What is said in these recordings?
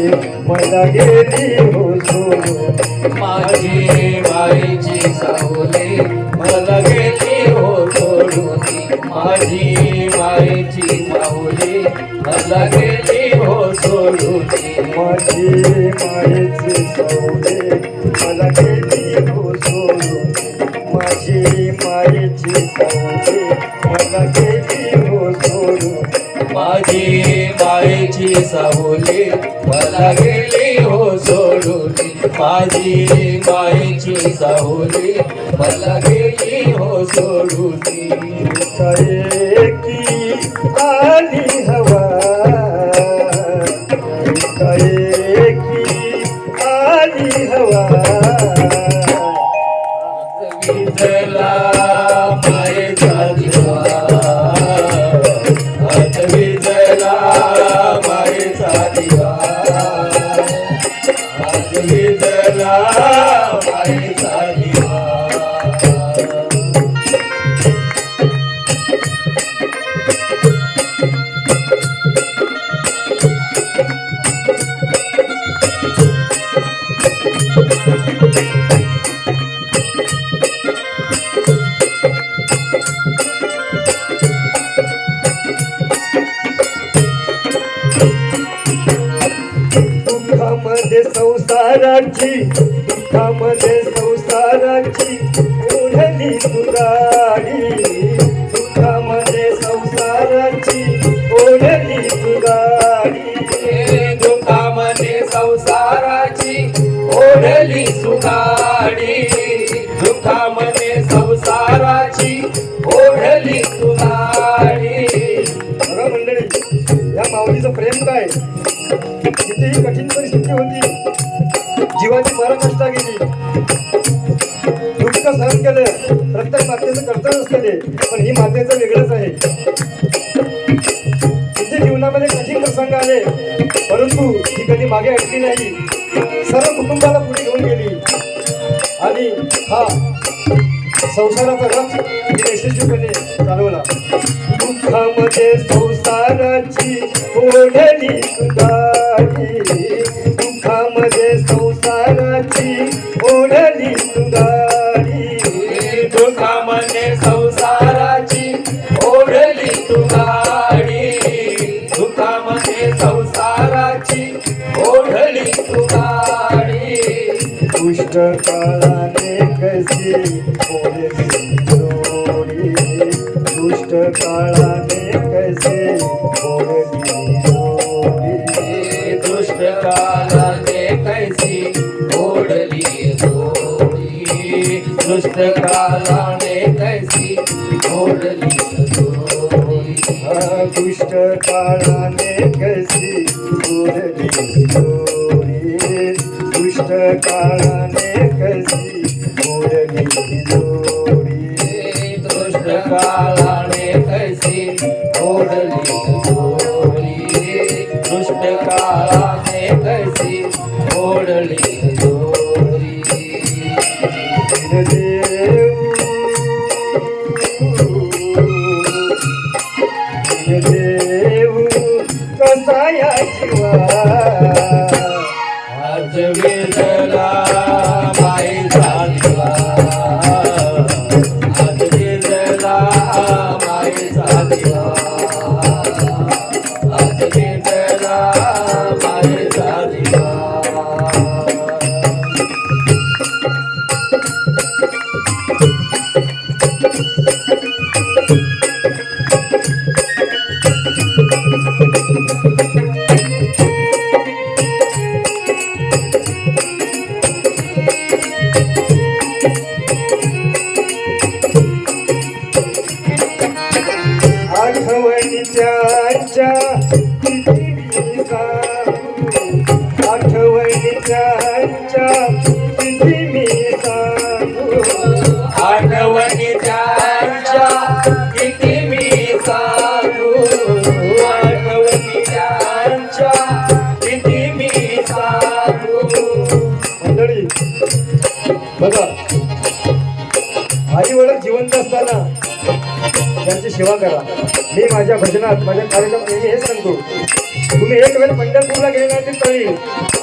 मला गेली हो माझी बाईची सावली मला गेली हो माझी बाईची सावली मला गेली हो माझी बाईची सावली मला गेली हो माझी बाईची सावली मला गेली हो माझी माईची सावली मला गेली हो सोडून. माझी माईची सावली मला गेली हो सोडून. एकी आली संसाराची दुःखामध्ये संसाराची ओढली तुगाडी दुःखामध्ये संसाराची ओढली तुगाडी दुःखामध्ये संसाराची ओढली सुगाडी दुःखामध्ये संसाराची ओढली सुगाडी बघा मंडळी या माऊलीचं प्रेम काय? कितीही कठीण परिस्थिती होती जीवाची पराकाष्ठा गेली दुःख सहन केलं प्रत्येक मातेचं कर्तव्य असतं ते पण ही मातेचं वेगळंच आहे. किती जीवनामध्ये कठीण प्रसंग आले परंतु ती कधी मागे हटली नाही. सर्व कुटुंबाला पुढे घेऊन गेली. आणि हा संसाराचा रथ यशस्वीपणे चालवला. दुःखामध्ये संसाराची ओढली दुःखामध्ये काळाने कशी ओढली जोडी दुष्ट काळाने कशी ओढली जोडी दुष्ट कालाने कैसी ओढली जोडी दुष्ट कैसी ओढली जोडी हा दुष्ट काळाने कशी जोडी दुष्ट काळाने काळाने कैसी ओढली जोडी दुष्ट कालाने कैसी ओढली आठवणीच्या आठवणीच्या मी सांगू आठवणीच्या आई वडील जिवंत असताना त्यांची सेवा करा. मी माझ्या भजनात माझ्या कार्यक्रमात नेहमी हेच सांगतो. तुम्ही एक वेळ पंढरपूरला गेले नाही तरी चालेल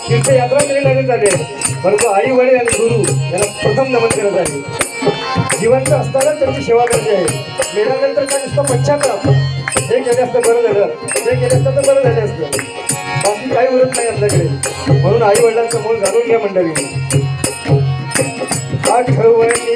तीर्थयात्रा केली नाही चालेल परंतु आई वडील आणि गुरु याला प्रथम नमन करत आहे. जिवंत असताना त्यांची सेवा करायची आहे मेल्यानंतर काय नुसतं पश्चाताप. हे केले असतं बरं झालं. हे केले असतं तर बरं झालं असतं. बाकी काही उरत नाही आपल्याकडे. म्हणून आई वडिलांचं मोल घालून घ्या मंडळी. आठवणी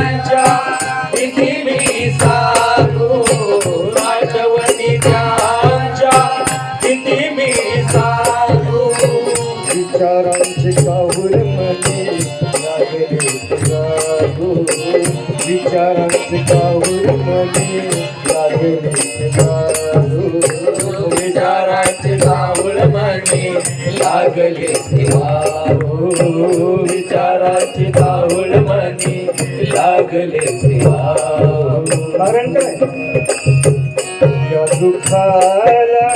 शिवारू विचाराचे सावळ मनी लागले शिवारू कारण काय? या दुःखाला